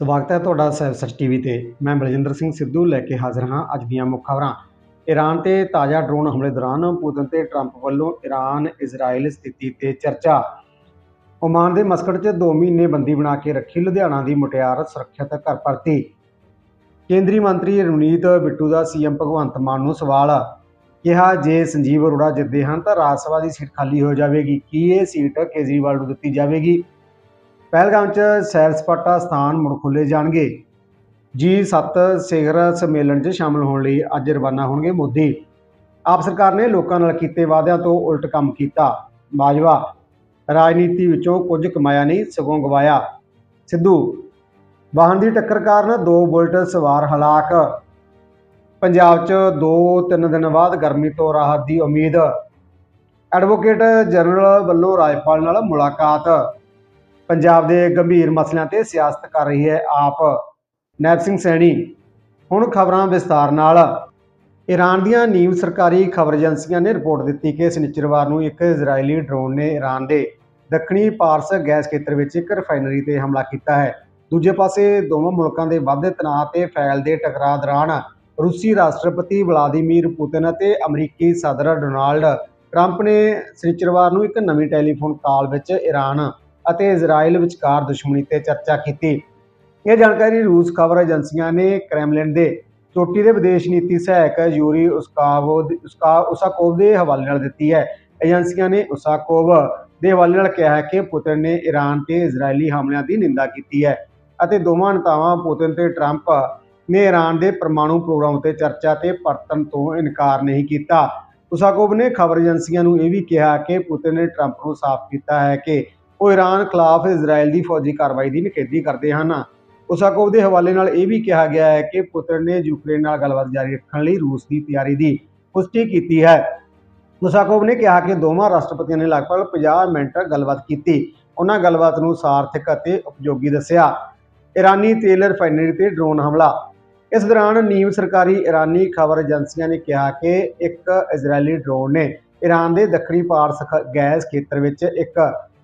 ਸਵਾਗਤ ਹੈ ਤੁਹਾਡਾ ਸੈਵਸਰ ਟੀਵੀ ਤੇ। ਮੈਂ ਬਲਜਿੰਦਰ ਸਿੰਘ ਸਿੱਧੂ ਲੈ ਕੇ ਹਾਜ਼ਰ ਹਾਂ ਅੱਜ ਦੀਆਂ ਮੁੱਖ ਖਬਰਾਂ। ਈਰਾਨ ਤੇ ਤਾਜ਼ਾ ਡਰੋਨ ਹਮਲੇ ਦੌਰਾਨ ਪੁਤਿਨ ਤੇ ਟਰੰਪ ਵੱਲੋਂ ਈਰਾਨ ਇਜ਼ਰਾਈਲ ਸਥਿਤੀ ਤੇ ਚਰਚਾ। ਓਮਾਨ ਦੇ ਮਸਕਟ 'ਚ 2 ਮਹੀਨੇ ਬੰਦੀ ਬਣਾ ਕੇ ਰੱਖੀ ਲੁਧਿਆਣਾ ਦੀ ਮੁਟਿਆਰ ਸੁਰੱਖਿਅਤ ਘਰ ਪਰਤੀ ਕੇਂਦਰੀ ਮੰਤਰੀ ਰਵਨੀਤ ਬਿੱਟੂ ਦਾ ਸੀਐਮ ਭਗਵੰਤ ਮਾਨ ਨੂੰ ਸਵਾਲ, ਕਿਹਾ ਜੇ ਸੰਜੀਵ ਅਰੋੜਾ ਜਿੱਤਦੇ ਹਨ ਤਾਂ ਰਾਜ ਸਭਾ ਦੀ ਸੀਟ ਖਾਲੀ ਹੋ ਜਾਵੇਗੀ। ਕੀ ਇਹ ਸੀਟ ਕੇਜਰੀਵਾਲ ਨੂੰ ਦਿੱਤੀ ਜਾਵੇਗੀ? ਪਹਿਲਗਾਮ 'ਚ ਸੈਰ ਸਪਾਟਾ ਸਥਾਨ ਮੁੜ ਖੁੱਲੇ ਜਾਣਗੇ। ਜੀ7 ਸਿਖਰ ਸੰਮੇਲਨ 'ਚ ਸ਼ਾਮਲ ਹੋਣ ਲਈ ਅੱਜ ਰਵਾਨਾ ਹੋਣਗੇ ਮੋਦੀ। ਆਪ ਸਰਕਾਰ ਨੇ ਲੋਕਾਂ ਨਾਲ ਕੀਤੇ ਵਾਅਦਿਆਂ ਤੋਂ ਉਲਟ ਕੰਮ ਕੀਤਾ। ਬਾਜਵਾ, ਰਾਜਨੀਤੀ ਵਿੱਚੋਂ ਕੁਝ ਕਮਾਇਆ ਨਹੀਂ, ਸਗੋਂ ਗਵਾਇਆ। ਸਿੱਧੂ, ਵਾਹਨ ਦੀ ਟੱਕਰ ਕਾਰਨ ਦੋ ਬੁਲਟ ਸਵਾਰ ਹਲਾਕ। ਪੰਜਾਬ 'ਚ 2-3 ਦਿਨ ਬਾਅਦ ਗਰਮੀ ਤੋਂ ਰਾਹਤ ਦੀ ਉਮੀਦ। ਐਡਵੋਕੇਟ ਜਨਰਲ ਵੱਲੋਂ ਰਾਜਪਾਲ ਨਾਲ ਮੁਲਾਕਾਤ। ਪੰਜਾਬ ਦੇ ਗੰਭੀਰ ਮਸਲਿਆਂ ਤੇ ਸਿਆਸਤ ਕਰ ਰਹੀ ਹੈ ਆਪ ਨੈਬ ਸਿੰਘ ਸੈਣੀ। ਹੁਣ ਖਬਰਾਂ ਵਿਸਤਾਰ ਨਾਲ। ਈਰਾਨ ਦੀਆਂ ਨੀਵ ਸਰਕਾਰੀ ਖਬਰ ਏਜੰਸੀਆਂ ਨੇ ਰਿਪੋਰਟ ਦਿੱਤੀ ਕਿ ਸ਼ਨੀਚਰਵਾਰ ਨੂੰ ਇੱਕ ਇਜ਼ਰਾਈਲੀ ਡਰੋਨ ਨੇ ਈਰਾਨ ਦੇ ਦੱਖਣੀ ਪਾਰਸ ਗੈਸ ਖੇਤਰ ਵਿੱਚ ਇੱਕ ਰਿਫਾਈਨਰੀ ਤੇ ਹਮਲਾ ਕੀਤਾ ਹੈ। ਦੂਜੇ ਪਾਸੇ ਦੋਵਾਂ ਮੁਲਕਾਂ ਦੇ ਵਾਧੇ ਤਣਾਅ ਤੇ ਫੈਲਦੇ ਟਕਰਾਅ ਦੌਰਾਨ ਰੂਸੀ ਰਾਸ਼ਟਰਪਤੀ ਵਲਾਦੀਮੀਰ ਪੁਤਿਨ ਅਤੇ ਅਮਰੀਕੀ ਸਦਰ ਡੋਨਾਲਡ ਟਰੰਪ ਨੇ ਸ਼ਨੀਚਰਵਾਰ ਨੂੰ ਇੱਕ ਨਵੀਂ ਟੈਲੀਫੋਨ ਕਾਲ ਵਿੱਚ ਈਰਾਨ ਅਤੇ ਇਜ਼ਰਾਈਲ ਵਿਚਕਾਰ ਦੁਸ਼ਮਣੀ ਤੇ ਚਰਚਾ ਕੀਤੀ। ਇਹ ਜਾਣਕਾਰੀ ਰੂਸ ਖਬਰ ਏਜੰਸੀਆਂ ਨੇ ਕ੍ਰੈਮਲਿਨ ਦੇ ਚੋਟੀ ਦੇ ਵਿਦੇਸ਼ ਨੀਤੀ ਸਹਾਇਕ ਯੂਰੀ ਉਸਕਾਵੋ ਉਸਾਕੋਵ ਦੇ ਹਵਾਲੇ ਨਾਲ ਦਿੱਤੀ ਹੈ। ਏਜੰਸੀਆਂ ਨੇ ਉਸਾਕੋਵ ਦੇ ਹਵਾਲੇ ਨਾਲ ਕਿਹਾ ਹੈ ਕਿ ਪੁਤਿਨ ਨੇ ਈਰਾਨ ਤੇ ਇਜ਼ਰਾਈਲੀ ਹਮਲਿਆਂ ਦੀ ਨਿੰਦਾ ਕੀਤੀ ਹੈ ਅਤੇ ਦੋਵਾਂ ਨੇਤਾਵਾਂ ਪੁਤਿਨ ਤੇ ਟਰੰਪ ਨੇ ਈਰਾਨ ਦੇ ਪਰਮਾਣੂ ਪ੍ਰੋਗਰਾਮ ਤੇ ਚਰਚਾ ਤੇ ਪਰਤਨ ਤੋਂ ਇਨਕਾਰ ਨਹੀਂ ਕੀਤਾ। ਉਸਾਕੋਵ ਨੇ ਖਬਰ ਏਜੰਸੀਆਂ ਨੂੰ ਇਹ ਵੀ ਕਿਹਾ ਕਿ ਪੁਤਿਨ ਨੇ ਟਰੰਪ ਨੂੰ ਸਾਫ਼ ਕੀਤਾ ਹੈ ਕਿ ਉਹ ਈਰਾਨ ਖਿਲਾਫ ਇਜ਼ਰਾਈਲ ਦੀ ਫੌਜੀ ਕਾਰਵਾਈ ਦੀ ਨਿਖੇਧੀ ਕਰਦੇ ਹਨ। ਉਸਾਕੋਵ ਦੇ ਹਵਾਲੇ ਨਾਲ ਇਹ ਵੀ ਕਿਹਾ ਗਿਆ ਹੈ ਕਿ ਪੁਤਿਨ ਨੇ ਯੂਕਰੇਨ ਨਾਲ ਗੱਲਬਾਤ ਜਾਰੀ ਰੱਖਣ ਲਈ ਰੂਸ ਦੀ ਤਿਆਰੀ ਦੀ ਪੁਸ਼ਟੀ ਕੀਤੀ ਹੈ। ਉਸਾਕੋਵ ਨੇ ਕਿਹਾ ਕਿ ਦੋਵਾਂ ਰਾਸ਼ਟਰਪਤੀਆਂ ਨੇ ਲਗਭਗ 50 ਮਿੰਟ ਗੱਲਬਾਤ ਕੀਤੀ। ਉਹਨਾਂ ਗੱਲਬਾਤ ਨੂੰ ਸਾਰਥਕ ਅਤੇ ਉਪਯੋਗੀ ਦੱਸਿਆ। ਈਰਾਨੀ ਤੇਲ ਰਿਫਾਈਨਰੀ ਤੇ ਡਰੋਨ ਹਮਲਾ। ਇਸ ਦੌਰਾਨ ਨੀਮ ਸਰਕਾਰੀ ਇਰਾਨੀ ਖਬਰ ਏਜੰਸੀਆਂ ਨੇ ਕਿਹਾ ਕਿ ਇੱਕ ਇਜ਼ਰਾਈਲੀ ਡਰੋਨ ਨੇ ਈਰਾਨ ਦੇ ਦੱਖਣੀ ਪਾਰਸ ਗੈਸ ਖੇਤਰ ਵਿੱਚ ਇੱਕ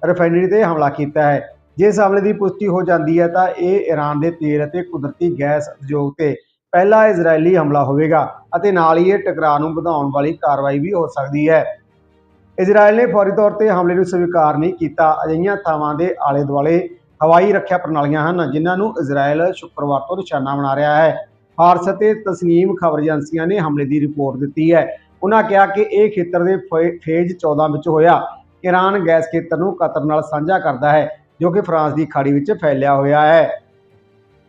ਰਿਫਾਈਨਰੀ ਤੇ ਹਮਲਾ ਕੀਤਾ ਹੈ। ਜੇ ਇਸ ਹਮਲੇ ਦੀ ਪੁਸ਼ਟੀ ਹੋ ਜਾਂਦੀ ਹੈ ਤਾਂ ਇਹ ਈਰਾਨ ਦੇ ਤੇਲ ਅਤੇ ਕੁਦਰਤੀ ਗੈਸ ਉਦਯੋਗ ਤੇ ਪਹਿਲਾ ਇਜ਼ਰਾਈਲੀ ਹਮਲਾ ਹੋਵੇਗਾ ਅਤੇ ਨਾਲ ਹੀ ਇਹ ਟਕਰਾਅ ਨੂੰ ਵਧਾਉਣ ਵਾਲੀ ਕਾਰਵਾਈ ਵੀ ਹੋ ਸਕਦੀ ਹੈ। ਇਜ਼ਰਾਈਲ ਨੇ ਫੌਰੀ ਤੌਰ ਤੇ ਹਮਲੇ ਨੂੰ ਸਵੀਕਾਰ ਨਹੀਂ ਕੀਤਾ। ਅਜਿਹੀਆਂ ਥਾਵਾਂ ਦੇ ਆਲੇ ਦੁਆਲੇ ਹਵਾਈ ਰੱਖਿਆ ਪ੍ਰਣਾਲੀਆਂ ਹਨ, ਜਿਨ੍ਹਾਂ ਨੂੰ ਇਜ਼ਰਾਈਲ ਸ਼ੁੱਕਰਵਾਰ ਤੋਂ ਨਿਸ਼ਾਨਾ ਬਣਾ ਰਿਹਾ ਹੈ। ਫਾਰਸ ਅਤੇ ਤਸਨੀਮ ਖਬਰ ਏਜੰਸੀਆਂ ਨੇ ਹਮਲੇ ਦੀ ਰਿਪੋਰਟ ਦਿੱਤੀ ਹੈ। ਉਹਨਾਂ ਕਿਹਾ ਕਿ ਇਹ ਖੇਤਰ ਦੇ ਫੇ- ਫੇਜ਼ 14 ਵਿੱਚ ਹੋਇਆ। ਈਰਾਨ ਗੈਸ ਖੇਤਰ ਨੂੰ ਕਤਰ ਨਾਲ ਸਾਂਝਾ ਕਰਦਾ ਹੈ, ਜੋ ਕਿ ਫਰਾਂਸ ਦੀ ਖਾੜੀ ਵਿੱਚ ਫੈਲਿਆ ਹੋਇਆ ਹੈ।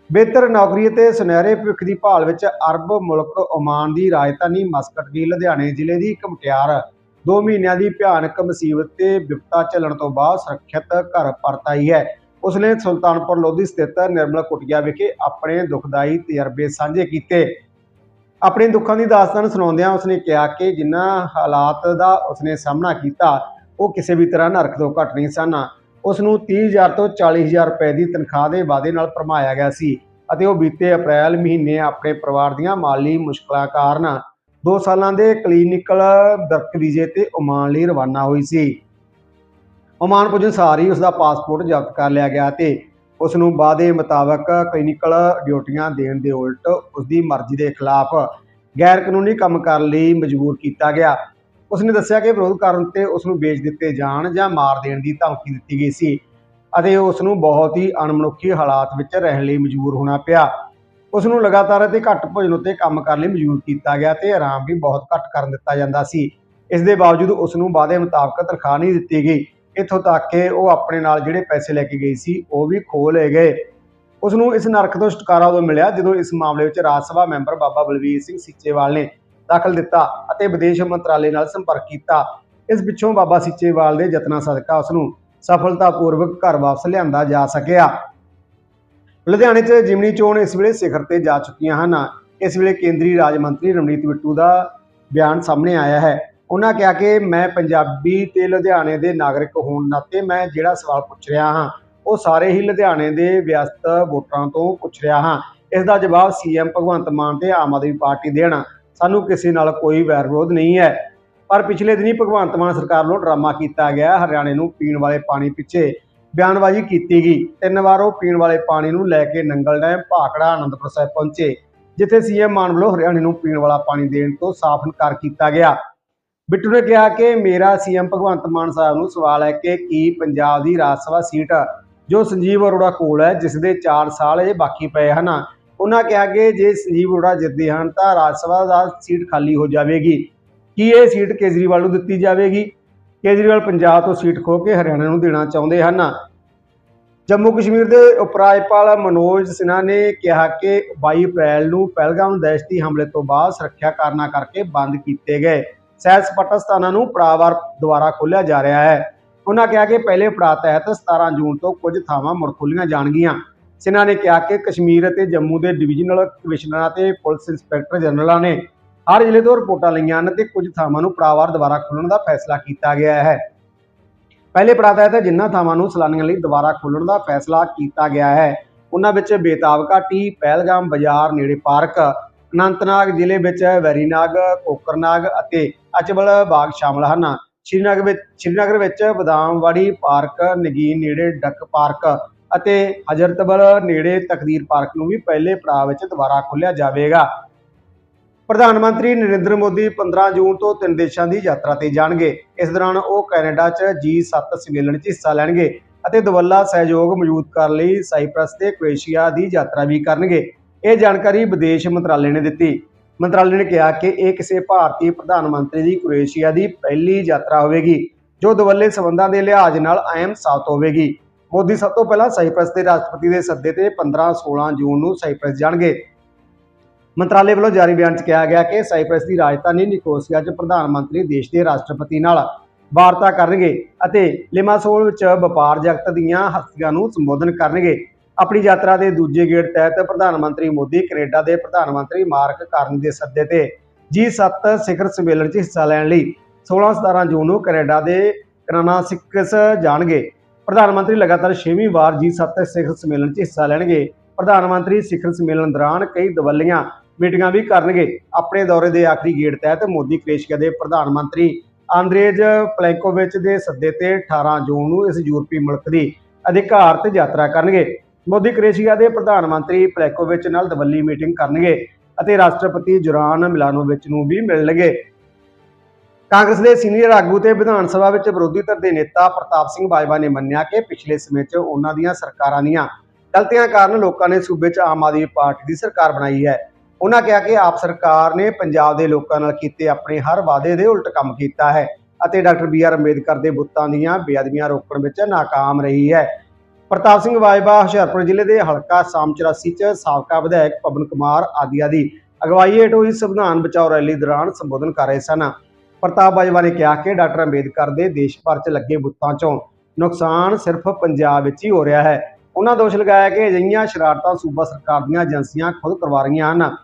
ਬਿਹਤਰ ਨੌਕਰੀ ਅਤੇ ਸੁਨਹਿਰੇ ਭਵਿੱਖ ਦੀ ਭਾਲ ਵਿੱਚ ਅਰਬ ਮੁਲਕ ਓਮਾਨ ਦੀ ਰਾਜਧਾਨੀ ਮਸਕਟ ਦੀ ਲੁਧਿਆਣੇ ਜ਼ਿਲ੍ਹੇ ਦੀ ਇੱਕ ਮੁਟਿਆਰ। 2 ਮਹੀਨਿਆਂ ਦੀ ਭਿਆਨਕ ਮੁਸੀਬਤ ਤੇ ਵਿਪਤਾ ਝੱਲਣ ਤੋਂ ਬਾਅਦ ਸੁਰੱਖਿਅਤ ਘਰ ਪਰਤ ਆਈ ਹੈ। ਉਸਨੇ ਸੁਲਤਾਨਪੁਰ ਲੋਧੀ ਸਥਿਤ ਨਿਰਮਲ ਕੁਟੀਆ ਵਿਖੇ ਆਪਣੇ ਦੁਖਦਾਈ ਤਜਰਬੇ ਸਾਂਝੇ ਕੀਤੇ। ਆਪਣੇ ਦੁੱਖਾਂ ਦੀ ਦਾਸਤਾਨ ਸੁਣਾਉਂਦਿਆਂ ਉਸਨੇ ਕਿਹਾ ਕਿ ਜਿਨ੍ਹਾਂ ਹਾਲਾਤ ਦਾ ਉਸਨੇ ਸਾਹਮਣਾ ਕੀਤਾ ਉਹ ਕਿਸੇ ਵੀ ਤਰ੍ਹਾਂ ਨਰਕ ਤੋਂ ਘੱਟ ਨਹੀਂ ਸਨ। ਉਸ ਨੂੰ 30000 ਤੋਂ 40000 ਰੁਪਏ ਦੀ ਤਨਖਾਹ ਦੇ ਵਾਅਦੇ ਨਾਲ ਭਰਮਾਇਆ ਗਿਆ ਸੀ ਅਤੇ ਉਹ ਬੀਤੇ ਅਪ੍ਰੈਲ ਮਹੀਨੇ ਆਪਣੇ ਪਰਿਵਾਰ ਦੀਆਂ ਮਾਲੀ ਮੁਸ਼ਕਲਾਂ ਕਾਰਨ 2 ਸਾਲਾਂ ਦੇ ਕਲੀਨਿਕਲ ਵਰਕ ਵੀਜ਼ੇ ਤੇ ਓਮਾਨ ਲਈ ਰਵਾਨਾ ਹੋਈ ਸੀ। ਓਮਾਨ ਪੁੱਜਣ ਸਾਰ ਹੀ ਉਸ ਦਾ ਪਾਸਪੋਰਟ ਜ਼ਬਤ ਕਰ ਲਿਆ ਗਿਆ ਤੇ ਉਸ ਨੂੰ ਵਾਅਦੇ ਮੁਤਾਬਕ ਕਲੀਨਿਕਲ ਡਿਊਟੀਆਂ ਦੇਣ ਦੇ ਉਲਟ ਉਸ ਦੀ ਮਰਜ਼ੀ ਦੇ ਖਿਲਾਫ ਗੈਰ ਕਾਨੂੰਨੀ ਕੰਮ ਕਰਨ ਲਈ ਮਜਬੂਰ ਕੀਤਾ ਗਿਆ। ਉਸਨੇ ਦੱਸਿਆ ਕਿ ਵਿਰੋਧ ਕਰਨ ਤੇ ਉਸ ਨੂੰ ਵੇਚ ਦਿੱਤੇ ਜਾਣ ਜਾਂ ਮਾਰ ਦੇਣ ਦੀ ਧਮਕੀ ਦਿੱਤੀ ਗਈ ਸੀ ਅਤੇ ਉਸ ਨੂੰ ਬਹੁਤ ਹੀ ਅਣਮਨੁੱਖੀ ਹਾਲਾਤ ਵਿੱਚ ਰਹਿਣ ਲਈ ਮਜਬੂਰ ਹੋਣਾ ਪਿਆ। ਉਸ ਨੂੰ ਲਗਾਤਾਰ ਅਤੇ ਘੱਟ ਭੋਜਨ ਉੱਤੇ ਕੰਮ ਕਰਨ ਲਈ ਮਜਬੂਰ ਕੀਤਾ ਗਿਆ ਤੇ ਆਰਾਮ ਵੀ ਬਹੁਤ ਘੱਟ ਕਰਨ ਦਿੱਤਾ ਜਾਂਦਾ ਸੀ। ਇਸ ਦੇ ਬਾਵਜੂਦ ਉਸ ਨੂੰ ਵਾਅਦੇ ਮੁਤਾਬਕ ਤਨਖਾਹ ਨਹੀਂ ਦਿੱਤੀ ਗਈ। ਇੱਥੋਂ ਤੱਕ ਕਿ ਉਹ ਆਪਣੇ ਨਾਲ ਜਿਹੜੇ ਪੈਸੇ ਲੈ ਕੇ ਗਈ ਸੀ, ਉਹ ਵੀ ਖੋਹ ਲਏ ਗਏ। ਉਸ ਨੂੰ ਇਸ ਨਰਕ ਤੋਂ ਛੁਟਕਾਰਾ ਉਦੋਂ ਮਿਲਿਆ ਜਦੋਂ ਇਸ ਮਾਮਲੇ ਵਿੱਚ ਰਾਜ ਸਭਾ ਮੈਂਬਰ ਬਾਬਾ ਬਲਵੀਰ ਸਿੰਘ ਸੀਚੇਵਾਲ ਨੇ ਦਾਖਲ ਦਿੱਤਾ ਅਤੇ ਵਿਦੇਸ਼ ਮੰਤਰਾਲੇ ਨਾਲ ਸੰਪਰਕ ਕੀਤਾ। ਇਸ ਪਿੱਛੋਂ ਬਾਬਾ ਸੀਚੇਵਾਲ ਦੇ ਯਤਨਾਂ ਸਦਕਾ ਉਸ ਨੂੰ ਸਫਲਤਾਪੂਰਵਕ ਘਰ ਵਾਪਸ ਲਿਆਂਦਾ ਜਾ ਸਕਿਆ। ਲੁਧਿਆਣੇ 'ਚ ਜਿਮਨੀ ਚੋਣ ਇਸ ਵੇਲੇ ਸਿਖਰ ਤੇ ਜਾ ਚੁੱਕੀਆਂ ਹਨ। ਇਸ ਵੇਲੇ ਕੇਂਦਰੀ ਰਾਜ ਮੰਤਰੀ ਰਮਨੀਤ ਬਿੱਟੂ ਦਾ ਬਿਆਨ ਸਾਹਮਣੇ ਆਇਆ ਹੈ। ਉਹਨਾਂ ਕਿਹਾ ਕਿ ਮੈਂ ਪੰਜਾਬੀ ਤੇ ਲੁਧਿਆਣੇ ਦੇ ਨਾਗਰਿਕ ਹੋਣ ਨਾਤੇ ਮੈਂ ਜਿਹੜਾ ਸਵਾਲ ਪੁੱਛ ਰਿਹਾ ਹਾਂ, ਉਹ ਸਾਰੇ ਹੀ ਲੁਧਿਆਣੇ ਦੇ ਵਿਅਸਤ ਵੋਟਰਾਂ ਤੋਂ ਪੁੱਛ ਰਿਹਾ ਹਾਂ। ਇਸ ਦਾ ਜਵਾਬ ਸੀਐਮ ਭਗਵੰਤ ਮਾਨ ਤੇ ਆਮ ਆਦਮੀ ਪਾਰਟੀ ਦੇਣ। ਸਾਨੂੰ ਕਿਸੇ ਨਾਲ ਕੋਈ ਵੈਰ ਵਿਰੋਧ ਨਹੀਂ ਹੈ। ਪਰ ਪਿਛਲੇ ਦਿਨੀ ਭਗਵੰਤ ਮਾਨ ਸਰਕਾਰ ਵੱਲੋਂ ਡਰਾਮਾ ਕੀਤਾ ਗਿਆ। ਹਰਿਆਣੇ ਨੂੰ ਪੀਣ ਵਾਲੇ ਪਾਣੀ ਪਿੱਛੇ ਬਿਆਨਬਾਜ਼ੀ ਕੀਤੀ ਗਈ। ਤਿੰਨ ਵਾਰ ਉਹ ਪੀਣ ਵਾਲੇ ਪਾਣੀ ਨੂੰ ਲੈ ਕੇ ਨੰਗਲ ਡੈਮ, ਭਾਖੜਾ ਆਨੰਦਪੁਰ ਸਾਹਿਬ ਪਹੁੰਚੇ, ਜਿੱਥੇ ਸੀਐਮ ਮਾਨ ਵੱਲੋਂ ਹਰਿਆਣੇ ਨੂੰ ਪੀਣ ਵਾਲਾ ਪਾਣੀ ਦੇਣ ਤੋਂ ਸਾਫ਼ ਇਨਕਾਰ ਕੀਤਾ ਗਿਆ। ਬਿੱਟੂ ਨੇ ਕਿਹਾ ਕਿ ਮੇਰਾ ਸੀਐਮ ਭਗਵੰਤ ਮਾਨ ਸਾਹਿਬ ਨੂੰ ਸਵਾਲ ਹੈ ਕਿ ਕੀ ਪੰਜਾਬ ਦੀ ਰਾਜ ਸਭਾ ਸੀਟ ਜੋ ਸੰਜੀਵ ਅਰੋੜਾ ਕੋਲ ਹੈ, ਜਿਸ ਦੇ 4 ਸਾਲ ਇਹ ਬਾਕੀ ਪਏ ਹਨ ਉਹਨਾਂ ਕਿਹਾ ਕਿ ਜੇ ਸੰਜੀਵ ਅਰੋੜਾ ਜਿੱਤਦੇ ਹਨ ਤਾਂ ਰਾਜ ਸਭਾ ਦਾ ਸੀਟ ਖਾਲੀ ਹੋ ਜਾਵੇਗੀ। ਕੀ ਇਹ ਸੀਟ ਕੇਜਰੀਵਾਲ ਨੂੰ ਦਿੱਤੀ ਜਾਵੇਗੀ? ਕੇਜਰੀਵਾਲ ਪੰਜਾਬ ਤੋਂ ਸੀਟ ਖੋ ਕੇ ਹਰਿਆਣਾ ਨੂੰ ਦੇਣਾ ਚਾਹੁੰਦੇ ਹਨ। ਜੰਮੂ ਕਸ਼ਮੀਰ ਦੇ ਉਪ ਰਾਜਪਾਲ ਮਨੋਜ ਸਿਨਹਾ ਨੇ ਕਿਹਾ ਕਿ 22 ਅਪ੍ਰੈਲ ਨੂੰ ਪਹਿਲਗਾਮ ਦਹਿਸ਼ਤੀ ਹਮਲੇ ਤੋਂ ਬਾਅਦ ਸੁਰੱਖਿਆ ਕਾਰਨਾਂ ਕਰਕੇ ਬੰਦ ਕੀਤੇ ਗਏ। ਸੈਰ ਸਪਾਟਾ ਸਥਾਨਾਂ ਨੂੰ ਪੜਾਵਾਰ ਦੁਆਰਾ ਖੋਲ੍ਹਿਆ ਜਾ ਰਿਹਾ ਹੈ। ਉਹਨਾਂ ਕਿਹਾ ਕਿ ਪਹਿਲੇ ਪੜਾਅ ਤਹਿਤ 17 ਜੂਨ ਤੋਂ ਕੁਝ ਥਾਵਾਂ ਮੁੜ ਖੋਲ੍ਹੀਆਂ ਜਾਣਗੀਆਂ। ਸਿਨਹਾ ਨੇ ਕਿਹਾ ਕਿ ਕਸ਼ਮੀਰ ਅਤੇ ਜੰਮੂ ਦੇ ਡਿਵੀਜ਼ਨਲ ਕਮਿਸ਼ਨਰਾਂ ਤੇ ਪੁਲਿਸ ਇੰਸਪੈਕਟਰ ਜਨਰਲਾਂ ਨੇ ਹਰ ਜ਼ਿਲ੍ਹੇ ਤੋਂ ਰਿਪੋਰਟਾਂ ਲਈਆਂ ਹਨ ਤੇ ਕੁਝ ਥਾਵਾਂ ਨੂੰ ਪੜਾਵਾਰ ਦੁਬਾਰਾ ਖੋਲ੍ਹਣ ਦਾ ਫੈਸਲਾ ਕੀਤਾ ਗਿਆ ਹੈ। ਪਹਿਲੇ ਪੜਾਅ ਤਹਿਤ ਜਿਨ੍ਹਾਂ ਥਾਵਾਂ ਨੂੰ ਸੈਲਾਨੀਆਂ ਲਈ ਦੁਬਾਰਾ ਖੋਲ੍ਹਣ ਦਾ ਫੈਸਲਾ ਕੀਤਾ ਗਿਆ ਹੈ। ਉਹਨਾਂ ਵਿੱਚ ਬੇਤਾਬ ਘਾਟੀ ਪਹਿਲਗਾਮ ਬਾਜ਼ਾਰ, ਨੇੜੇ ਪਾਰਕ, ਅਨੰਤਨਾਗ ਜ਼ਿਲ੍ਹੇ ਵਿੱਚ ਵੈਰੀਨਾਗ, ਕੋਕਰਨਾਗ ਅਤੇ ਅਚਬਲ ਬਾਗ ਸ਼ਾਮਲ ਹਨ। ਸ਼੍ਰੀਨਗਰ ਵਿੱਚ ਸ਼੍ਰੀਨਗਰ ਵਿੱਚ ਬਦਾਮਵਾੜੀ ਪਾਰਕ, ਨਗੀਨ ਨੇੜੇ ਡੱਕ ਪਾਰਕ ਅਤੇ ਹਜ਼ਰਤਬਲ ਨੇੜੇ ਤਕਦੀਰ ਪਾਰਕ ਨੂੰ ਵੀ ਪਹਿਲੇ ਪੜਾਅ ਵਿੱਚ ਦੁਬਾਰਾ ਖੋਲ੍ਹਿਆ ਜਾਵੇਗਾ। ਪ੍ਰਧਾਨ ਮੰਤਰੀ ਨਰਿੰਦਰ ਮੋਦੀ 15 ਜੂਨ ਤੋਂ ਤਿੰਨ ਦੇਸ਼ਾਂ ਦੀ ਯਾਤਰਾ ਤੇ ਜਾਣਗੇ। ਇਸ ਦੌਰਾਨ ਉਹ ਕੈਨੇਡਾ 'ਚ G7 ਸੰਮੇਲਨ 'ਚ ਹਿੱਸਾ ਲੈਣਗੇ ਅਤੇ ਦਵੱਲਾ ਸਹਿਯੋਗ ਮੌਜੂਦ ਕਰਨ ਲਈ ਸਾਈਪ੍ਰਸ ਤੇ ਕ੍ਰੋਏਸ਼ੀਆ ਦੀ ਯਾਤਰਾ ਵੀ ਕਰਨਗੇ। ਇਹ ਜਾਣਕਾਰੀ ਵਿਦੇਸ਼ ਮੰਤਰਾਲੇ ਨੇ ਦਿੱਤੀ। ਮੰਤਰਾਲੇ ਨੇ ਕਿਹਾ ਕਿ ਇਹ ਕਿਸੇ ਭਾਰਤੀ ਪ੍ਰਧਾਨ ਮੰਤਰੀ ਦੀ ਕ੍ਰੋਏਸ਼ੀਆ ਦੀ ਪਹਿਲੀ ਯਾਤਰਾ ਹੋਵੇਗੀ, ਜੋ ਦਵੱਲੇ ਸਬੰਧਾਂ ਦੇ ਲਿਹਾਜ਼ ਨਾਲ ਅਹਿਮ ਸਾਬਤ ਹੋਵੇਗੀ। ਮੋਦੀ ਸਭ ਤੋਂ ਪਹਿਲਾਂ ਸਾਈਪ੍ਰਸ ਦੇ ਰਾਸ਼ਟਰਪਤੀ ਦੇ ਸੱਦੇ ਤੇ 15-16 ਜੂਨ ਨੂੰ ਸਾਈਪ੍ਰਸ ਜਾਣਗੇ। ਮੰਤਰਾਲੇ ਵੱਲੋਂ ਜਾਰੀ ਬਿਆਨ 'ਚ ਕਿਹਾ ਗਿਆ ਕਿ ਸਾਈਪ੍ਰਸ ਦੀ ਰਾਜਧਾਨੀ ਨਿਕੋਸੀਆ 'ਚ ਪ੍ਰਧਾਨ ਮੰਤਰੀ ਦੇਸ਼ ਦੇ ਰਾਸ਼ਟਰਪਤੀ ਨਾਲ ਵਾਰਤਾ ਕਰਨਗੇ ਅਤੇ ਲਿਮਾਸੋਲ ਵਿੱਚ ਵਪਾਰ ਜਗਤ ਦੀਆਂ ਹਸਤੀਆਂ ਨੂੰ ਸੰਬੋਧਨ ਕਰਨਗੇ। ਆਪਣੀ ਯਾਤਰਾ ਦੇ ਦੂਜੇ ਗੇੜ ਤਹਿਤ ਪ੍ਰਧਾਨ ਮੰਤਰੀ ਮੋਦੀ ਕੈਨੇਡਾ ਦੇ ਪ੍ਰਧਾਨ ਮੰਤਰੀ ਮਾਰਕ ਕਾਰਨ ਦੇ ਸੱਦੇ ਤੇ G7 ਸਿਖਰ ਸੰਮੇਲਨ 'ਚ ਹਿੱਸਾ ਲੈਣ ਲਈ 16-17 ਜੂਨ ਨੂੰ ਕੈਨੇਡਾ ਦੇ ਕਰਾਨਾਸਿਕਸ ਜਾਣਗੇ। ਪ੍ਰਧਾਨ ਮੰਤਰੀ ਲਗਾਤਾਰ 6ਵੀਂ ਵਾਰ G7 ਸਿਖਰ ਸੰਮੇਲਨ 'ਚ ਹਿੱਸਾ ਲੈਣਗੇ। ਪ੍ਰਧਾਨ ਮੰਤਰੀ ਸਿਖਰ ਸੰਮੇਲਨ ਦੌਰਾਨ ਕਈ ਦਵੱਲੀਆਂ, ਮੀਟਿੰਗਾਂ ਵੀ ਕਰਨਗੇ। ਆਪਣੇ ਦੌਰੇ ਦੇ ਆਖਰੀ ਗੇੜ ਤਹਿਤ ਮੋਦੀ ਕ੍ਰੇਸ਼ੀਆ ਦੇ ਪ੍ਰਧਾਨ ਮੰਤਰੀ ਆਂਦਰੇਜ ਪਲੈਂਕੋਵਿਚ ਦੇ ਸੱਦੇ ਤੇ 18 ਜੂਨ ਨੂੰ ਇਸ ਯੂਰਪੀ ਮੁਲਕ ਦੀ ਅਧਿਕਾਰਤ ਯਾਤਰਾ ਕਰਨਗੇ। ਮੋਦੀ ਕ੍ਰੇਸ਼ੀਆ ਦੇ ਪ੍ਰਧਾਨ ਮੰਤਰੀ ਪਲੈਕੋਵਿਚ ਨਾਲ ਦਵੱਲੀ ਮੀਟਿੰਗ ਕਰਨਗੇ ਅਤੇ ਰਾਸ਼ਟਰਪਤੀ ਜੁਰਾਨ ਮਿਲਾਨੋਵਿਚ ਨੂੰ ਵੀ ਮਿਲਣਗੇ। ਕਾਂਗਰਸ ਦੇ ਸੀਨੀਅਰ ਆਗੂ ਤੇ ਵਿਧਾਨ ਸਭਾ ਵਿੱਚ ਵਿਰੋਧੀ ਧਿਰ ਦੇ ਨੇਤਾ ਪ੍ਰਤਾਪ ਸਿੰਘ ਬਾਜਵਾ ਨੇ ਮੰਨਿਆ ਕਿ ਪਿਛਲੇ ਸਮੇਂ 'ਚ ਉਹਨਾਂ ਦੀਆਂ ਸਰਕਾਰਾਂ ਦੀਆਂ ਗਲਤੀਆਂ ਕਾਰਨ ਲੋਕਾਂ ਨੇ ਸੂਬੇ 'ਚ ਆਮ ਆਦਮੀ ਪਾਰਟੀ ਦੀ ਸਰਕਾਰ ਬਣਾਈ ਹੈ। ਉਹਨਾਂ ਕਿਹਾ ਕਿ ਆਪ ਸਰਕਾਰ ਨੇ ਪੰਜਾਬ ਦੇ ਲੋਕਾਂ ਨਾਲ ਕੀਤੇ ਆਪਣੇ ਹਰ ਵਾਅਦੇ ਦੇ ਉਲਟ ਕੰਮ ਕੀਤਾ ਹੈ ਅਤੇ ਡਾਕਟਰ ਬੀ ਆਰ ਅੰਬੇਦਕਰ ਦੇ ਬੁੱਤਾਂ ਦੀਆਂ ਬੇਅਦਬੀਆਂ ਰੋਕਣ ਵਿੱਚ ਨਾਕਾਮ ਰਹੀ ਹੈ। ਪ੍ਰਤਾਪ ਸਿੰਘ ਬਾਜਵਾ ਹੁਸ਼ਿਆਰਪੁਰ ਜ਼ਿਲ੍ਹੇ ਦੇ ਹਲਕਾ ਸਾਮ 84 ਚ ਸਾਬਕਾ ਵਿਧਾਇਕ ਪਵਨ ਕੁਮਾਰ ਆਦੀਆ ਦੀ ਅਗਵਾਈ ਹੇਠ ਹੋਈ ਸੰਵਿਧਾਨ ਬਚਾਓ ਰੈਲੀ ਦੌਰਾਨ ਸੰਬੋਧਨ ਕਰ ਰਹੇ ਸਨ। ਪ੍ਰਤਾਪ ਬਾਜਵਾ ਨੇ ਕਿਹਾ ਕਿ ਡਾਕਟਰ ਅੰਬੇਦਕਰ ਦੇ ਦੇਸ਼ ਭਰ 'ਚ ਲੱਗੇ ਬੁੱਤਾਂ 'ਚੋਂ ਨੁਕਸਾਨ ਸਿਰਫ ਪੰਜਾਬ ਵਿੱਚ ਹੀ ਹੋ ਰਿਹਾ ਹੈ। ਉਹਨਾਂ ਦੋਸ਼ ਲਗਾਇਆ ਕਿ ਅਜਿਹੀਆਂ ਸ਼ਰਾਰਤਾਂ ਸੂਬਾ ਸਰਕਾਰ ਦੀਆਂ ਏਜੰਸੀਆਂ ਖੁਦ ਕਰਵਾ ਰਹੀਆਂ ਹਨ।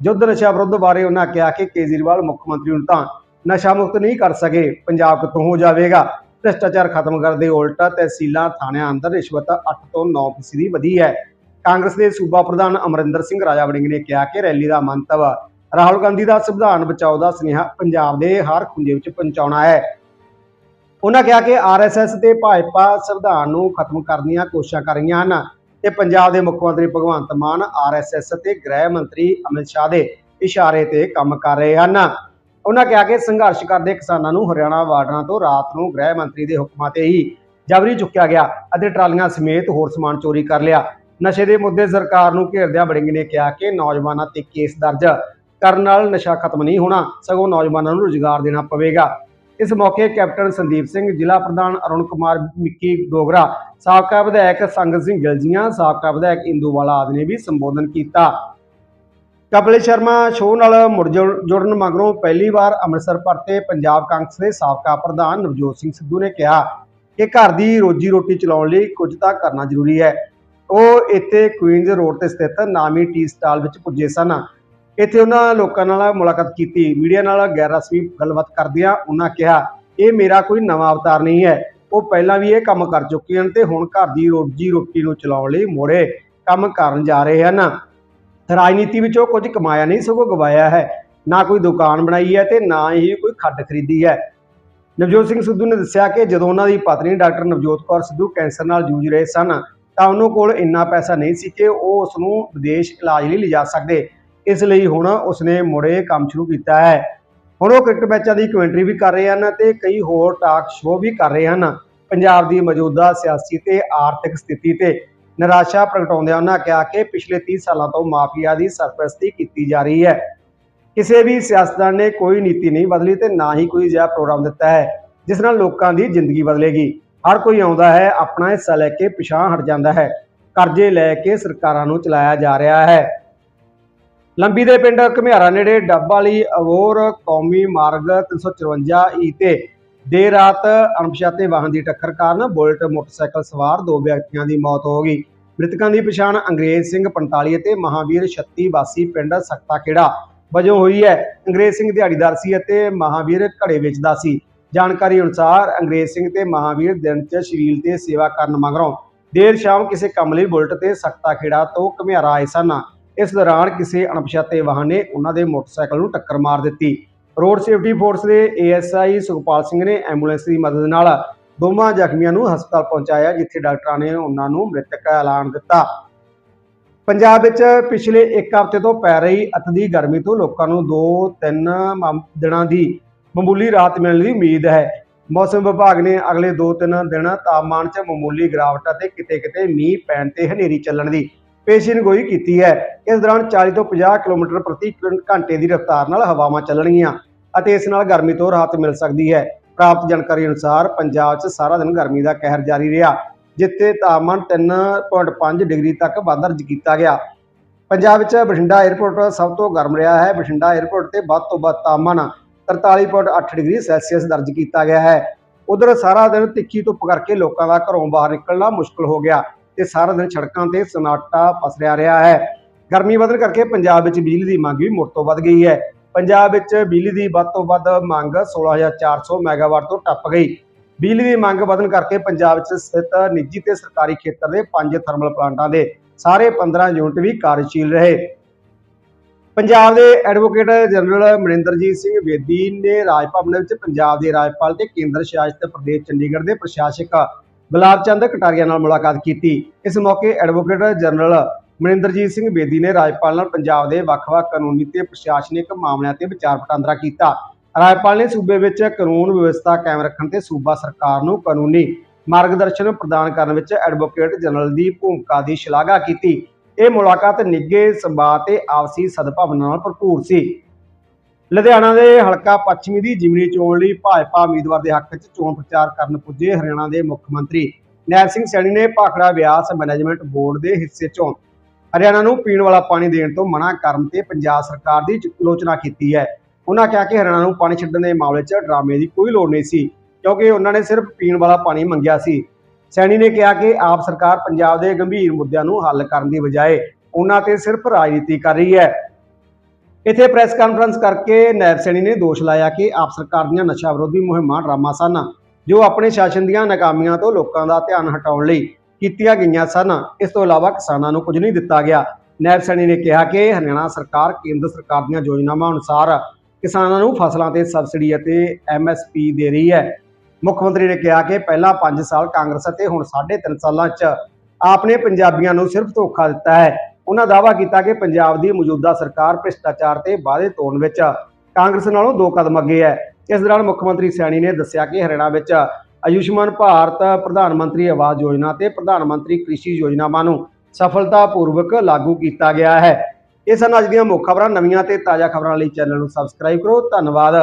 ਯੁੱਧ ਨਸ਼ਾ ਵਿਰੁੱਧ ਬਾਰੇ ਉਹਨਾਂ ਕਿਹਾ ਕਿ ਕੇਜਰੀਵਾਲ ਮੁੱਖ ਮੰਤਰੀ ਨੂੰ ਤਾਂ ਨਸ਼ਾ ਮੁਕਤ ਨਹੀਂ ਕਰ ਸਕੇ, ਪੰਜਾਬ ਕਿਤੋਂ ਹੋ ਜਾਵੇਗਾ? ਭ੍ਰਿਸ਼ਟਾਚਾਰ ਖਤਮ ਕਰਦੇ ਉਲਟ ਤਹਿਸੀਲਾਂ, ਥਾਣਿਆਂ ਅੰਦਰ ਰਿਸ਼ਵਤ 8 ਤੋਂ 9 ਫੀਸਦੀ ਵਧੀ ਹੈ। ਕਾਂਗਰਸ ਦੇ ਸੂਬਾ ਪ੍ਰਧਾਨ ਅਮਰਿੰਦਰ ਸਿੰਘ ਰਾਜਾ ਵੜਿੰਗ ਨੇ ਕਿਹਾ ਕਿ ਰੈਲੀ ਦਾ ਮੰਤਵ ਰਾਹੁਲ ਗਾਂਧੀ ਦਾ ਸੰਵਿਧਾਨ ਬਚਾਓ ਦਾ ਸੁਨੇਹਾ ਪੰਜਾਬ ਦੇ ਹਰ ਖੁੰਝੇ ਵਿੱਚ ਪਹੁੰਚਾਉਣਾ ਹੈ। ਉਹਨਾਂ ਕਿਹਾ ਕਿ ਆਰਐਸਐਸ ਤੇ ਭਾਜਪਾ ਸੰਵਿਧਾਨ ਨੂੰ ਖਤਮ ਕਰਨ ਦੀਆਂ ਕੋਸ਼ਿਸ਼ਾਂ ਕਰ ਰਹੀਆਂ ਹਨ ਤੇ ਪੰਜਾਬ ਦੇ ਮੁੱਖ ਮੰਤਰੀ ਭਗਵੰਤ ਮਾਨ ਆਰਐਸਐਸ ਤੇ ਗ੍ਰਹਿ ਮੰਤਰੀ ਅਮਿਤ ਸ਼ਾਹ ਦੇ ਇਸ਼ਾਰੇ ਤੇ ਕੰਮ ਕਰ ਰਹੇ ਹਨ। ਉਹਨਾਂ ਕਿਹਾ ਕਿ ਸੰਘਰਸ਼ ਕਰਦੇ ਕਿਸਾਨਾਂ ਨੂੰ ਹਰਿਆਣਾ ਬਾਰਡਰਾਂ ਤੋਂ ਰਾਤ ਨੂੰ ਗ੍ਰਹਿ ਮੰਤਰੀ ਦੇ ਹੁਕਮਾਂ ਤੇ ਹੀ ਜਬਰੀ ਚੁੱਕਿਆ ਗਿਆ ਅਤੇ ਟਰਾਲੀਆਂ ਸਮੇਤ ਹੋਰ ਸਮਾਨ ਚੋਰੀ ਕਰ ਲਿਆ। ਨਸ਼ੇ ਦੇ ਮੁੱਦੇ ਸਰਕਾਰ ਨੂੰ ਘੇਰਦਿਆਂ ਬੜਿੰਗ ਨੇ ਕਿਹਾ ਕਿ ਨੌਜਵਾਨਾਂ ਤੇ ਕੇਸ ਦਰਜ ਕਰਨ ਨਾਲ ਨਸ਼ਾ ਖਤਮ ਨਹੀਂ ਹੋਣਾ, ਸਗੋਂ ਨੌਜਵਾਨਾਂ ਨੂੰ ਰੁਜ਼ਗਾਰ ਦੇਣਾ ਪਵੇਗਾ। ਇਸ ਮੌਕੇ ਕੈਪਟਨ ਸੰਦੀਪ ਸਿੰਘ, ਜ਼ਿਲ੍ਹਾ ਪ੍ਰਧਾਨ ਅਰੁਣ ਕੁਮਾਰ, ਮਿੱਕੀ ਡੋਗਰਾ, ਸਾਬਕਾ ਵਿਧਾਇਕ ਸੰਗਤ ਸਿੰਘ ਗਿਲਜੀਆਂ, ਸਾਬਕਾ ਵਿਧਾਇਕ ਇੰਦੂਵਾਲਾ ਆਦਿ ਨੇ ਵੀ ਸੰਬੋਧਨ ਕੀਤਾ। ਕਪਿਲ ਸ਼ਰਮਾ ਸ਼ੋਅ ਨਾਲ ਮੁੜ ਜੁੜ- ਜੁੜਨ ਮਗਰੋਂ ਪਹਿਲੀ ਵਾਰ ਅੰਮ੍ਰਿਤਸਰ ਪਰਤੇ ਪੰਜਾਬ ਕਾਂਗਰਸ ਦੇ ਸਾਬਕਾ ਪ੍ਰਧਾਨ ਨਵਜੋਤ ਸਿੰਘ ਸਿੱਧੂ ਨੇ ਕਿਹਾ ਕਿ ਘਰ ਦੀ ਰੋਜੀ ਰੋਟੀ ਚਲਾਉਣ ਲਈ ਕੁਝ ਤਾਂ ਕਰਨਾ ਜ਼ਰੂਰੀ ਹੈ। ਉਹ ਇੱਥੇ ਕੁਈਨਜ਼ ਰੋਡ ਤੇ ਸਥਿਤ ਨਾਮੀ ਟੀ ਸਟਾਲ ਵਿੱਚ ਪੁੱਜੇ ਸਨ। ਇੱਥੇ ਉਹਨਾਂ ਲੋਕਾਂ ਨਾਲ ਮੁਲਾਕਾਤ ਕੀਤੀ, ਮੀਡੀਆ ਨਾਲ ਗੈਰ ਰਸਮੀ ਗੱਲਬਾਤ ਕਰਦਿਆਂ ਉਹਨਾਂ ਕਿਹਾ, ਇਹ ਮੇਰਾ ਕੋਈ ਨਵਾਂ ਅਵਤਾਰ ਨਹੀਂ ਹੈ। ਉਹ ਪਹਿਲਾਂ ਵੀ ਇਹ ਕੰਮ ਕਰ ਚੁੱਕੇ ਹਨ ਤੇ ਹੁਣ ਘਰ ਦੀ ਰੋਜੀ ਰੋਟੀ ਨੂੰ ਚਲਾਉਣ ਲਈ ਮੋੜੇ ਕੰਮ ਕਰਨ ਜਾ ਰਹੇ ਹਨ। ਰਾਜਨੀਤੀ ਵਿੱਚ ਉਹ ਕੁਝ ਕਮਾਇਆ ਨਹੀਂ, ਸਗੋਂ ਗਵਾਇਆ ਹੈ। ਨਾ ਕੋਈ ਦੁਕਾਨ ਬਣਾਈ ਹੈ ਤੇ ਨਾ ਹੀ ਕੋਈ ਖੱਡ ਖਰੀਦੀ ਹੈ। ਨਵਜੋਤ ਸਿੰਘ ਸਿੱਧੂ ਨੇ ਦੱਸਿਆ ਕਿ ਜਦੋਂ ਉਹਨਾਂ ਦੀ ਪਤਨੀ ਡਾਕਟਰ ਨਵਜੋਤ ਕੌਰ ਸਿੱਧੂ ਕੈਂਸਰ ਨਾਲ ਜੂਝ ਰਹੇ ਸਨ, ਤਾਂ ਉਹਨਾਂ ਕੋਲ ਇੰਨਾ ਪੈਸਾ ਨਹੀਂ ਸੀ ਕਿ ਉਹ ਉਸ ਨੂੰ ਵਿਦੇਸ਼ ਇਲਾਜ ਲਈ ਲਿਜਾ ਸਕਦੇ। ਇਸ ਲਈ ਹੁਣ ਉਸਨੇ ਮੁੜੇ ਕੰਮ ਸ਼ੁਰੂ ਕੀਤਾ ਹੈ। ਹੁਣ ਉਹ ਕ੍ਰਿਕਟ ਮੈਚਾਂ ਦੀ ਕਮੈਂਟਰੀ ਵੀ ਕਰ ਰਹੇ ਹਨ ਤੇ ਕਈ ਹੋਰ ਟਾਕ ਸ਼ੋਅ ਵੀ ਕਰ ਰਹੇ ਹਨ। ਪੰਜਾਬ ਦੀ ਮੌਜੂਦਾ ਸਿਆਸੀ ਤੇ ਆਰਥਿਕ ਸਥਿਤੀ ਤੇ ਨਿਰਾਸ਼ਾ ਪ੍ਰਗਟਾਉਂਦਿਆਂ ਉਹਨਾਂ ਕਿਹਾ ਕਿ ਪਿਛਲੇ 30 ਸਾਲਾਂ ਤੋਂ ਮਾਫੀਆ ਦੀ ਸਰਪ੍ਰਸਤੀ ਕੀਤੀ ਜਾ ਰਹੀ ਹੈ। ਕਿਸੇ ਵੀ ਸਿਆਸਤਦਾਨ ਨੇ ਕੋਈ ਨੀਤੀ ਨਹੀਂ ਬਦਲੀ ਤੇ ਨਾ ਹੀ ਕੋਈ ਅਜਿਹਾ ਪ੍ਰੋਗਰਾਮ ਦਿੱਤਾ ਹੈ, ਜਿਸ ਨਾਲ ਲੋਕਾਂ ਦੀ ਜ਼ਿੰਦਗੀ ਬਦਲੇਗੀ। ਹਰ ਕੋਈ ਆਉਂਦਾ ਹੈ, ਆਪਣਾ ਹਿੱਸਾ ਲੈ ਕੇ ਪਿਛਾਂ ਹਟ ਜਾਂਦਾ ਹੈ। ਕਰਜ਼ੇ ਲੈ ਕੇ ਸਰਕਾਰਾਂ ਨੂੰ ਚਲਾਇਆ ਜਾ ਰਿਹਾ ਹੈ। ਲੰਬੀ ਦੇ ਪਿੰਡ ਘਮਿਆਰਾ ਨੇੜੇ ਡੱਬ ਵਾਲੀ ਅਵੋਰ ਕੌਮੀ ਮਾਰਗ 354 ਈ ਤੇ ਦੇਰ ਰਾਤ ਅਣਪਛਾਤੇ ਵਾਹਨ ਦੀ ਟੱਕਰ ਕਾਰਨ ਬੁਲਟ, ਮੋਟਰਸਾਈਕਲ ਸਵਾਰ ਦੋ ਵਿਅਕਤੀਆਂ ਦੀ ਮੌਤ ਹੋ ਗਈ। ਮ੍ਰਿਤਕਾਂ ਦੀ ਪਛਾਣ ਅੰਗਰੇਜ਼ ਸਿੰਘ 45 ਅਤੇ ਮਹਾਵੀਰ 36 ਵਾਸੀ ਪਿੰਡ ਸਖਤਾਖੇੜਾ ਵਜੋਂ ਹੋਈ ਹੈ। ਅੰਗਰੇਜ਼ ਸਿੰਘ ਦਿਹਾੜੀਦਾਰ ਸੀ ਅਤੇ ਮਹਾਵੀਰ ਘੜੇ ਵੇਚਦਾ ਸੀ। ਜਾਣਕਾਰੀ ਅਨੁਸਾਰ ਅੰਗਰੇਜ਼ ਸਿੰਘ ਤੇ ਮਹਾਵੀਰ ਦਿਨ 'ਚ ਸ਼ਰੀਲ ਤੇ ਸੇਵਾ ਕਰਨ ਮਗਰੋਂ ਦੇਰ ਸ਼ਾਮ ਕਿਸੇ ਕੰਮ ਲਈ ਬੁਲਟ ਤੇ ਸਖਤਾਖੇੜਾ ਤੋਂ ਘਮਿਆਰਾ ਆਏ ਸਨ। ਇਸ ਦੌਰਾਨ ਕਿਸੇ ਅਣਪਛਾਤੇ ਵਾਹਨ ਨੇ ਉਹਨਾਂ ਦੇ ਮੋਟਰਸਾਈਕਲ ਨੂੰ ਟੱਕਰ ਮਾਰ ਦਿੱਤੀ। ਰੋਡ ਸੇਫਟੀ ਫੋਰਸ ਦੇ ਏਐਸਆਈ ਸੁਖਪਾਲ ਸਿੰਘ ਨੇ ਐਂਬੂਲੈਂਸ ਦੀ ਮਦਦ ਨਾਲ ਦੋਵਾਂ ਜ਼ਖਮੀਆਂ ਨੂੰ ਹਸਪਤਾਲ ਪਹੁੰਚਾਇਆ, ਜਿੱਥੇ ਡਾਕਟਰਾਂ ਨੇ ਉਹਨਾਂ ਨੂੰ ਮ੍ਰਿਤਕ ਐਲਾਨ ਦਿੱਤਾ। ਪੰਜਾਬ ਵਿੱਚ ਪਿਛਲੇ ਇੱਕ ਹਫ਼ਤੇ ਤੋਂ ਪੈ ਰਹੀ ਅਤਿ ਗਰਮੀ ਤੋਂ ਲੋਕਾਂ ਨੂੰ 2-3 ਦਿਨਾਂ ਦੀ ਮਾਮੂਲੀ ਰਾਹਤ ਮਿਲਣ ਦੀ ਉਮੀਦ ਹੈ। ਮੌਸਮ ਵਿਭਾਗ ਨੇ ਅਗਲੇ 2-3 ਦਿਨ ਤਾਪਮਾਨ 'ਚ ਮਾਮੂਲੀ ਗਿਰਾਵਟ ਅਤੇ ਕਿਤੇ-ਕਿਤੇ ਮੀਂਹ ਪੈਣ ਤੇ ਹਨੇਰੀ ਚੱਲਣ ਦੀ ਪੇਸ਼ੀਨਗੋਈ ਕੀਤੀ ਹੈ। ਇਸ ਦੌਰਾਨ 40 ਤੋਂ 50 ਕਿਲੋਮੀਟਰ ਪ੍ਰਤੀ ਘੰਟੇ ਦੀ ਰਫ਼ਤਾਰ ਨਾਲ ਹਵਾਵਾਂ ਚੱਲਣਗੀਆਂ ਅਤੇ ਇਸ ਨਾਲ ਗਰਮੀ ਤੋਂ ਰਾਹਤ ਮਿਲ ਸਕਦੀ ਹੈ। ਪ੍ਰਾਪਤ ਜਾਣਕਾਰੀ ਅਨੁਸਾਰ ਪੰਜਾਬ 'ਚ ਸਾਰਾ ਦਿਨ ਗਰਮੀ ਦਾ ਕਹਿਰ ਜਾਰੀ ਰਿਹਾ, ਜਿੱਥੇ ਤਾਪਮਾਨ 3.5 ਡਿਗਰੀ ਤੱਕ ਵਾਧਾ ਦਰਜ ਕੀਤਾ ਗਿਆ। ਪੰਜਾਬ ਵਿੱਚ ਬਠਿੰਡਾ 에ਅਰਪੋਰਟ ਸਭ ਤੋਂ ਗਰਮ ਰਿਹਾ ਹੈ। ਬਠਿੰਡਾ 에ਅਰਪੋਰਟ ਤੇ ਵੱਧ ਤੋਂ ਵੱਧ ਤਾਪਮਾਨ 43.8 ਡਿਗਰੀ ਸੈਲਸੀਅਸ ਦਰਜ ਕੀਤਾ ਗਿਆ ਹੈ। ਉਧਰ ਸਾਰਾ ਦਿਨ ਤਿੱਖੀ ਧੁੱਪ ਕਰਕੇ ਲੋਕਾਂ ਦਾ ਘਰੋਂ ਬਾਹਰ ਨਿਕਲਣਾ ਮੁਸ਼ਕਲ ਹੋ ਗਿਆ। ਤੇ ਸਾਰਾ ਦਿਨ ਸੜਕਾਂ ਤੇ ਸਨਾਟਾ ਪਸਰਿਆ ਰਿਹਾ ਹੈ। ਗਰਮੀ ਵਧਣ ਕਰਕੇ ਪੰਜਾਬ ਵਿੱਚ ਬਿਜਲੀ ਦੀ ਮੰਗ ਵੀ ਮੁੜ ਤੋਂ ਵੱਧ ਗਈ ਹੈ। ਪੰਜਾਬ ਵਿੱਚ ਬਿਜਲੀ ਦੀ ਵੱਧ ਤੋਂ ਵੱਧ ਮੰਗ 16400 ਮੈਗਾਵਾਟ ਤੋਂ ਟੱਪ ਗਈ। ਬਿਜਲੀ ਦੀ ਮੰਗ ਵਧਣ ਕਰਕੇ ਪੰਜਾਬ ਵਿੱਚ ਸਥਿਤ ਨਿੱਜੀ ਤੇ ਸਰਕਾਰੀ ਖੇਤਰ ਦੇ ਪੰਜ ਥਰਮਲ ਪਲਾਂਟਾਂ ਦੇ ਸਾਰੇ 15 ਯੂਨਿਟ ਵੀ ਕਾਰਜਸ਼ੀਲ ਰਹੇ। ਪੰਜਾਬ ਦੇ ਐਡਵੋਕੇਟ ਜਨਰਲ ਮਨਿੰਦਰਜੀਤ ਸਿੰਘ ਬੇਦੀ ਨੇ ਰਾਜ ਭਵਨ ਵਿੱਚ ਪੰਜਾਬ ਦੇ ਰਾਜਪਾਲ ਤੇ ਕੇਂਦਰ ਸ਼ਾਸਿਤ ਪ੍ਰਦੇਸ਼ ਚੰਡੀਗੜ੍ਹ ਦੇ ਪ੍ਰਸ਼ਾਸਕ ਗੁਲਾਬ ਚੰਦ ਕਟਾਰੀਆ ਨਾਲ ਮੁਲਾਕਾਤ ਕੀਤੀ। ਇਸ ਮੌਕੇ ਐਡਵੋਕੇਟ ਜਨਰਲ ਮਨਿੰਦਰਜੀਤ ਸਿੰਘ ਬੇਦੀ ਨੇ ਰਾਜਪਾਲ ਨਾਲ ਪੰਜਾਬ ਦੇ ਵੱਖ-ਵੱਖ ਕਾਨੂੰਨੀ ਤੇ ਪ੍ਰਸ਼ਾਸਨਿਕ ਮਾਮਲਿਆਂ ਤੇ ਵਿਚਾਰ ਵਟਾਂਦਰਾ ਕੀਤਾ। ਰਾਜਪਾਲ ਨੇ ਸੂਬੇ ਵਿੱਚ ਕਾਨੂੰਨ ਵਿਵਸਥਾ ਕਾਇਮ ਰੱਖਣ ਤੇ ਸੂਬਾ ਸਰਕਾਰ ਨੂੰ ਕਾਨੂੰਨੀ ਮਾਰਗਦਰਸ਼ਨ ਪ੍ਰਦਾਨ ਕਰਨ ਵਿੱਚ ਐਡਵੋਕੇਟ ਜਨਰਲ ਦੀ ਭੂਮਿਕਾ ਦੀ ਸ਼ਲਾਘਾ ਕੀਤੀ। ਇਹ ਮੁਲਾਕਾਤ ਨਿੱਘੇ ਸੰਵਾਦ ਤੇ ਆਪਸੀ ਸਦਭਾਵਨਾ ਨਾਲ ਭਰਪੂਰ ਸੀ। ਲੁਧਿਆਣਾ ਦੇ ਹਲਕਾ ਪੱਛਮੀ ਦੀ ਜਿਮਨੀ ਚੋਣ ਲਈ ਭਾਜਪਾ ਉਮੀਦਵਾਰ ਦੇ ਹੱਕ 'ਚ ਚੋਣ ਪ੍ਰਚਾਰ ਕਰਨ ਪੁੱਜੇ ਹਰਿਆਣਾ ਦੇ ਮੁੱਖ ਮੰਤਰੀ। ਨੈਲ ਸਿੰਘ ਸੈਣੀ ਨੇ ਭਾਖੜਾ ਵਿਆਸ ਮੈਨੇਜਮੈਂਟ ਬੋਰਡ ਦੇ ਹਿੱਸੇ 'ਚੋਂ ਹਰਿਆਣਾ ਨੂੰ ਪੀਣ ਵਾਲਾ ਪਾਣੀ ਦੇਣ ਤੋਂ ਮਨਾ ਕਰਨ ਤੇ ਪੰਜਾਬ ਸਰਕਾਰ ਦੀ ਆਲੋਚਨਾ ਕੀਤੀ ਹੈ। ਉਹਨਾਂ ਕਿਹਾ ਕਿ ਹਰਿਆਣਾ ਨੂੰ ਪਾਣੀ ਛੱਡਣ ਦੇ ਮਾਮਲੇ 'ਚ ਡਰਾਮੇ ਦੀ ਕੋਈ ਲੋੜ ਨਹੀਂ ਸੀ, ਕਿਉਂਕਿ ਉਹਨਾਂ ਨੇ ਸਿਰਫ ਪੀਣ ਵਾਲਾ ਪਾਣੀ ਮੰਗਿਆ ਸੀ। ਸੈਣੀ ਨੇ ਕਿਹਾ ਕਿ ਆਪ ਸਰਕਾਰ ਪੰਜਾਬ ਦੇ ਗੰਭੀਰ ਮੁੱਦਿਆਂ ਨੂੰ ਹੱਲ ਕਰਨ ਦੀ ਬਜਾਏ ਉਹਨਾਂ ਤੇ ਸਿਰਫ ਰਾਜਨੀਤੀ ਕਰ ਰਹੀ ਹੈ। ਇੱਥੇ ਪ੍ਰੈਸ ਕਾਨਫਰੰਸ ਕਰਕੇ ਨੈਬ ਸੈਣੀ ਨੇ ਦੋਸ਼ ਲਾਇਆ ਕਿ ਆਪ ਸਰਕਾਰ ਦੀਆਂ ਨਸ਼ਾ ਵਿਰੋਧੀ ਮੁਹਿੰਮਾਂ ਡਰਾਮਾ ਸਨ ਜੋ ਆਪਣੇ ਸ਼ਾਸਨ ਦੀਆਂ ਨਾਕਾਮੀਆਂ ਤੋਂ ਲੋਕਾਂ ਦਾ ਧਿਆਨ ਹਟਾਉਣ ਲਈ ਕੀਤੀਆਂ ਗਈਆਂ ਸਨ, ਇਸ ਤੋਂ ਇਲਾਵਾ ਕਿਸਾਨਾਂ ਨੂੰ ਕੁਝ ਨਹੀਂ ਦਿੱਤਾ ਗਿਆ। ਨੈਬ ਸੈਣੀ ਨੇ ਕਿਹਾ ਕਿ ਹਰਿਆਣਾ ਸਰਕਾਰ, ਕੇਂਦਰ ਸਰਕਾਰ ਦੀਆਂ ਯੋਜਨਾਵਾਂ ਅਨੁਸਾਰ ਕਿਸਾਨਾਂ ਨੂੰ ਫਸਲਾਂ ਤੇ ਸਬਸਿਡੀ ਅਤੇ ਐਮਐਸਪੀ ਦੇ ਰਹੀ ਹੈ। ਮੁੱਖ ਮੰਤਰੀ ਨੇ ਕਿਹਾ ਕਿ ਪਹਿਲਾਂ 5 ਸਾਲ ਕਾਂਗਰਸ ਅਤੇ ਹੁਣ 3.5 ਸਾਲਾਂ 'ਚ ਆਪਨੇ ਪੰਜਾਬੀਆਂ ਨੂੰ ਸਿਰਫ ਧੋਖਾ ਦਿੱਤਾ ਹੈ। ਉਹਨਾਂ ਦਾਅਵਾ ਕੀਤਾ ਕਿ ਪੰਜਾਬ ਦੀ ਮੌਜੂਦਾ ਸਰਕਾਰ ਭ੍ਰਿਸ਼ਟਾਚਾਰ ਤੇ ਵਾਅਦੇ ਤੋੜਨ ਵਿੱਚ ਕਾਂਗਰਸ ਨਾਲੋਂ ਦੋ ਕਦਮ ਅੱਗੇ ਹੈ। ਇਸ ਦੌਰਾਨ ਮੁੱਖ ਮੰਤਰੀ ਸੈਣੀ ਨੇ ਦੱਸਿਆ ਕਿ ਹਰਿਆਣਾ ਵਿੱਚ ਆਯੁਸ਼ਮਾਨ ਭਾਰਤ ਪ੍ਰਧਾਨ ਮੰਤਰੀ ਆਵਾਸ ਯੋਜਨਾ ਤੇ ਪ੍ਰਧਾਨ ਮੰਤਰੀ ਕ੍ਰਿਸ਼ੀ ਯੋਜਨਾਵਾਂ ਨੂੰ ਸਫਲਤਾਪੂਰਵਕ ਲਾਗੂ ਕੀਤਾ ਗਿਆ ਹੈ। ਇਹ ਸਨ ਅੱਜ ਦੀਆਂ ਮੁੱਖ ਖਬਰਾਂ ਨਵੀਆਂ ਤੇ ਤਾਜ਼ਾ ਖਬਰਾਂ ਲਈ ਚੈਨਲ ਨੂੰ ਸਬਸਕ੍ਰਾਈਬ ਕਰੋ। ਧੰਨਵਾਦ।